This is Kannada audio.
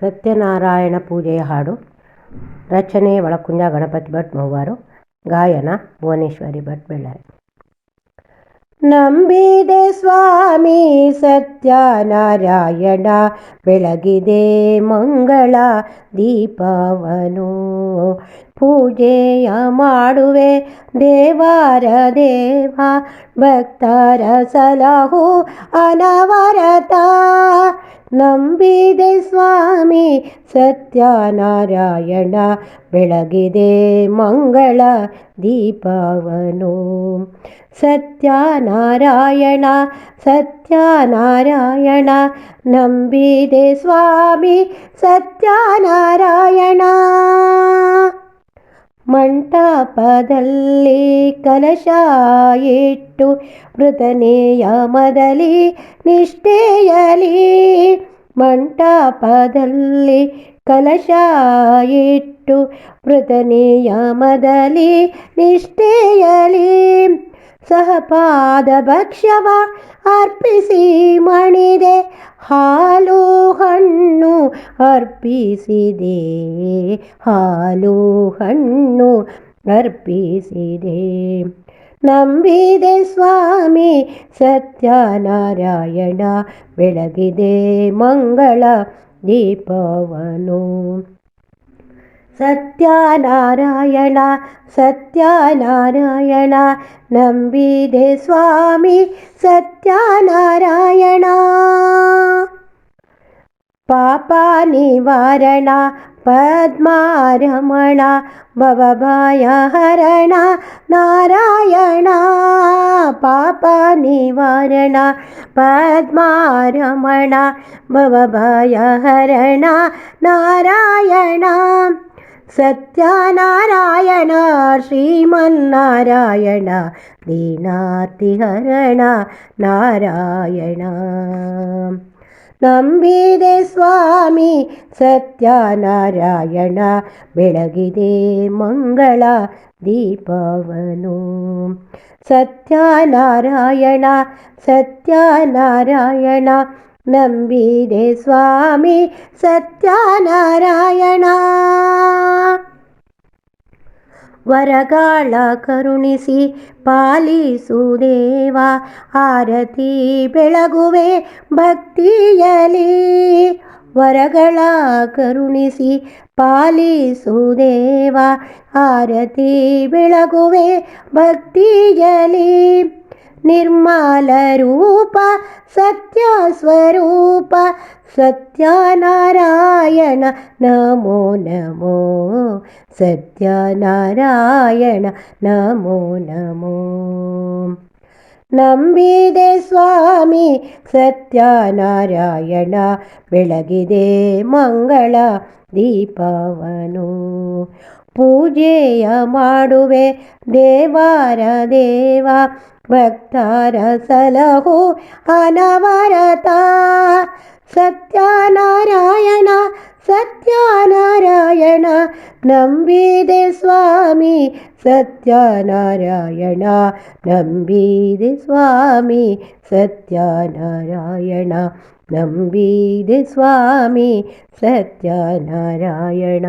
ಸತ್ಯನಾರಾಯಣ ಪೂಜೆಯ ಹಾಡು. ರಚನೆ ಒಳಕುಂಜ ಗಣಪತಿ ಭಟ್ ಮೂವರು ಗಾಯನ ಭುವನೇಶ್ವರಿ ಭಟ್ ಬೆಳ್ಳಾರಿ. ನಂಬಿದೆ ಸ್ವಾಮಿ ಸತ್ಯನಾರಾಯಣ. ಬೆಳಗಿದೆ ಮಂಗಳ ದೀಪವನು. ಪೂಜೆಯ ಮಾಡುವೆ ದೇವಾರ ದೇವ. ಭಕ್ತರ ಸಲಹು ಅನವರತ. ನಂಬಿದೆ ಸ್ವಾಮಿ ಸತ್ಯನಾರಾಯಣ. ಬೆಳಗಿದೆ ಮಂಗಳ ದೀಪವನು. ಸತ್ಯನಾರಾಯಣ ಸತ್ಯನಾರಾಯಣ ನಂಬಿದೆ ಸ್ವಾಮಿ ಸತ್ಯನಾರಾಯಣ. ಮಂಟಪದಲ್ಲಿ ಕಲಶ ಇಟ್ಟು ಮೃತನೆಯ ಮದಲಿ ನಿಷ್ಠೆಯಲಿ ಮಂಟಪದಲ್ಲಿ ಕಲಶ ಇಟ್ಟು ಮೃತನೆಯ ಮದಲಿ ನಿಷ್ಠೆಯಲಿ ಸಹಪಾದ ಭಕ್ಷ್ಯವ ಅರ್ಪಿಸಿ ಹಾಲು ಹಣ್ಣು ಅರ್ಪಿಸಿದೆ. ಹಾಲು ಹಣ್ಣು ಅರ್ಪಿಸಿದೆ. ನಂಬಿದೆ ಸ್ವಾಮಿ ಸತ್ಯನಾರಾಯಣ. ಬೆಳಗಿದೆ ಮಂಗಳ ದೀಪವನು. ಸತ್ಯನಾರಾಯಣ ಸತ್ಯನಾರಾಯಣ. ನಂಬಿದೆ ಸ್ವಾಮಿ ಸತ್ಯನಾರಾಯಣ. പാപാനിവാരണ പത്മാരമണ ഭവഭയ ഹരണ നാരായണ പാപനിവാരണ പത്മാരമണ ഭവഭയ ഹരണ നാരായണ. സത്യനാരായണ ശ്രീമന്നാരായണ ദീനാർത്തിഹരണ നാരായണ. ನಂಬಿದೆ ಸ್ವಾಮಿ ಸತ್ಯನಾರಾಯಣ. ಬೆಳಗಿದೆ ಮಂಗಳ ದೀಪವನು. ಸತ್ಯನಾರಾಯಣ ಸತ್ಯನಾರಾಯಣ ನಂಬಿದೆ ಸ್ವಾಮಿ ಸತ್ಯನಾರಾಯಣ. ವರಗಾಳ ಕರುಣಿಸಿ ಪಾಲಿಸು ದೇವ ಆರತಿ ಬೆಳಗುವೆ ಭಕ್ತಿಯಲಿ ವರಗಳ ಕರುಣಿಸಿ ಪಾಲಿಸು ದೇವ ಆರತಿ ಬೆಳಗುವೆ ಭಕ್ತಿಯಲಿ ನಿರ್ಮಲ ರೂಪ, ಸತ್ಯ ಸ್ವರೂಪ, ಸತ್ಯನಾರಾಯಣ, ನಮೋ ನಮೋ. ಸತ್ಯನಾರಾಯಣ, ನಮೋ ನಮೋ. ನಂಬಿದೆ ಸ್ವಾಮಿ, ಸತ್ಯನಾರಾಯಣ, ಬೆಳಗಿದೆ ಮಂಗಳ ದೀಪವನು. ಪೂಜೆಯ ಮಾಡುವೆ ದೇವರ ದೇವ ಭಕ್ತರ ಸಲಹು ಅನವರತ ಸತ್ಯನಾರಾಯಣ ಸತ್ಯನಾರಾಯಣ ನಂಬಿದೆ ಸ್ವಾಮಿ ಸತ್ಯನಾರಾಯಣ ನಂಬಿದೆ ಸ್ವಾಮಿ ಸತ್ಯನಾರಾಯಣ ನಂಬಿದೆ ಸ್ವಾಮಿ ಸತ್ಯನಾರಾಯಣ